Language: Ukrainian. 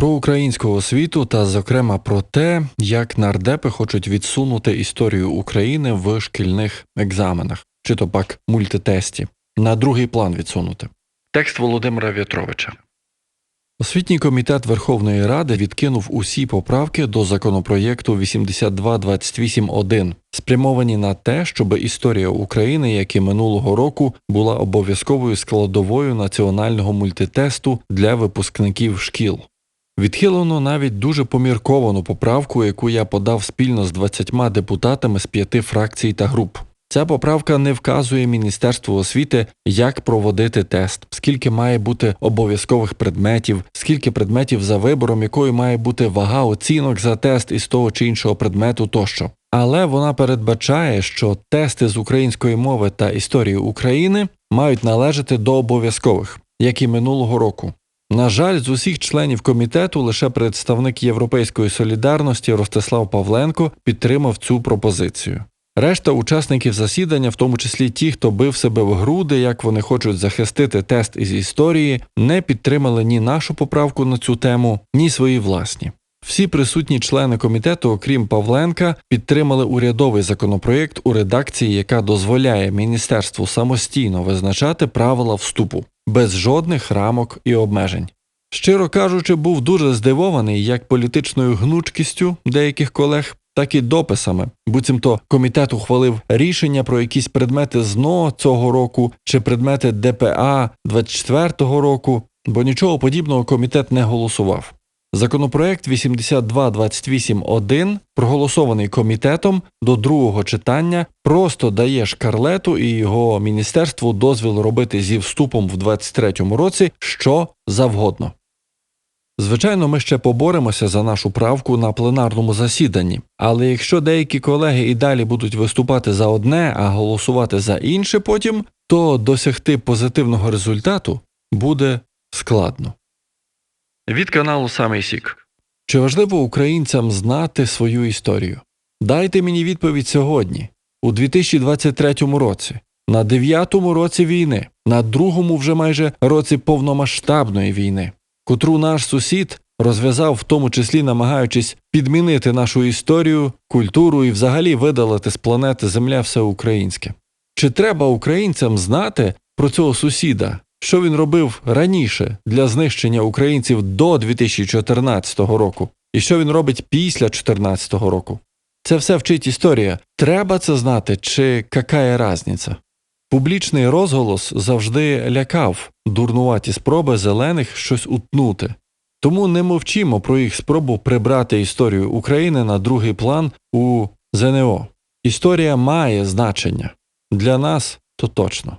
про українську освіту та, зокрема, про те, як нардепи хочуть відсунути історію України в шкільних екзаменах, чи то пак мультитесті, на другий план відсунути. Текст Володимира В'ятровича. Освітній комітет Верховної Ради відкинув усі поправки до законопроєкту 8228.1, спрямовані на те, щоб історія України, як і минулого року, була обов'язковою складовою національного мультитесту для випускників шкіл. Відхилено навіть дуже помірковану поправку, яку я подав спільно з 20 депутатами з п'яти фракцій та груп. Ця поправка не вказує Міністерству освіти, як проводити тест, скільки має бути обов'язкових предметів, скільки предметів за вибором, якою має бути вага оцінок за тест із того чи іншого предмету тощо. Але вона передбачає, що тести з української мови та історії України мають належати до обов'язкових, як і минулого року. На жаль, з усіх членів комітету лише представник Європейської солідарності Ростислав Павленко підтримав цю пропозицію. Решта учасників засідання, в тому числі ті, хто бив себе в груди, як вони хочуть захистити тест із історії, не підтримали ні нашу поправку на цю тему, ні свої власні. Всі присутні члени комітету, окрім Павленка, підтримали урядовий законопроєкт у редакції, яка дозволяє міністерству самостійно визначати правила вступу без жодних рамок і обмежень. Щиро кажучи, був дуже здивований як політичною гнучкістю деяких колег, так і дописами. Буцімто комітет ухвалив рішення про якісь предмети ЗНО цього року чи предмети ДПА 24-го року, бо нічого подібного комітет не голосував. Законопроект 8228.1, проголосований комітетом до другого читання, просто дає шкарлету і його міністерству дозвіл робити зі вступом в 23-му році що завгодно. Звичайно, ми ще поборемося за нашу правку на пленарному засіданні, але якщо деякі колеги і далі будуть виступати за одне, а голосувати за інше потім, то досягти позитивного результату буде складно. Від каналу Самий Сік. Чи важливо українцям знати свою історію? Дайте мені відповідь сьогодні, у 2023 році, на дев'ятому році війни, на другому вже майже році повномасштабної війни, котру наш сусід розв'язав, в тому числі намагаючись підмінити нашу історію, культуру і взагалі видалити з планети Земля все українське. Чи треба українцям знати про цього сусіда, що він робив раніше для знищення українців до 2014 року, і що він робить після 2014 року? Це все вчить історія. Треба це знати, чи какая разниця? Публічний розголос завжди лякав дурнуваті спроби зелених щось утнути. Тому не мовчимо про їх спробу прибрати історію України на другий план у ЗНО. Історія має значення для нас то точно.